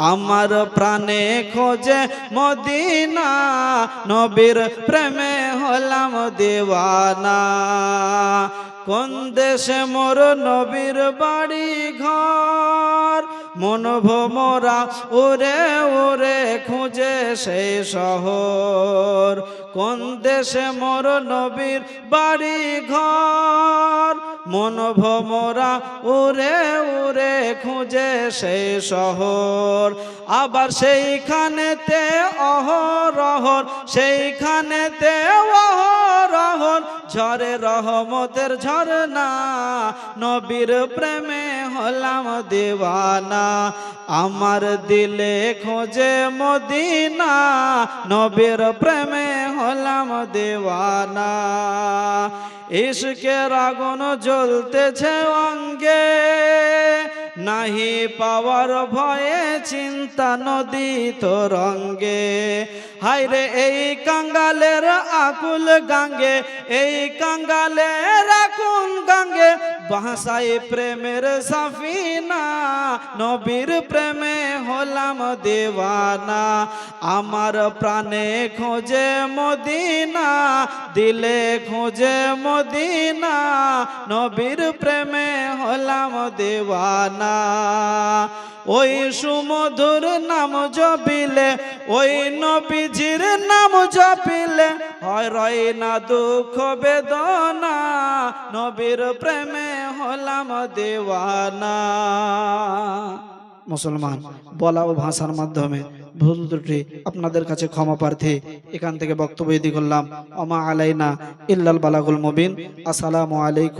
আমার প্রাণে খোঁজে মদিনা নবীর প্রেমে হলাম দেওয়ানা। কোন দেশে মোর নবীর বাড়ি ঘর মন ভোমরা, ওরে ওরে খুঁজে সেই শহর। কোন দেশে মোর নবীর বাড়ি ঘর মন ভোমরা, ওরে উরে খুঁজে সেই শহর। আবার সেইখানেতে অহরহর সেইখানেতে অহরহর ঝরে রহমতের ঝরনা নবীর প্রেমে হলাম দেওয়ানা। আমার দিলে খোঁজে মদিনা, নবীর প্রেমে হলাম দেওয়ানা। ইশকের আগুন জ্বলতেছে অঙ্গে নাহি পাওয়ার ভয়ে চিন্তা নদী তরঙ্গে। হাইরে এই কাঙ্গালের আকুল গাঙ্গে এই কাঙ্গালের ভাষায় প্রেমের সাফিনা, নবীর প্রেমে হলাম দেওয়ানা। আমার প্রাণে খোঁজে মদিনা, দিলে খোঁজে মদিনা, নবীর প্রেমে হলাম দেওয়ানা। ওই সুমধুর নাম জবিলে ওই নবীজির নাম জপিলে হয় রয় না দুঃখ বেদনা, নবীর প্রেমে হলাম দেওয়ানা। মুসলমান, বলা ও ভাষার মাধ্যমে ভুল ত্রুটি আপনাদের কাছে ক্ষমা প্রার্থী, এখান থেকে বক্তব্য করলাম। অমা আলাইনা ইল্লাল বালাগুল মুবিন। আসসালামু আলাইকুম।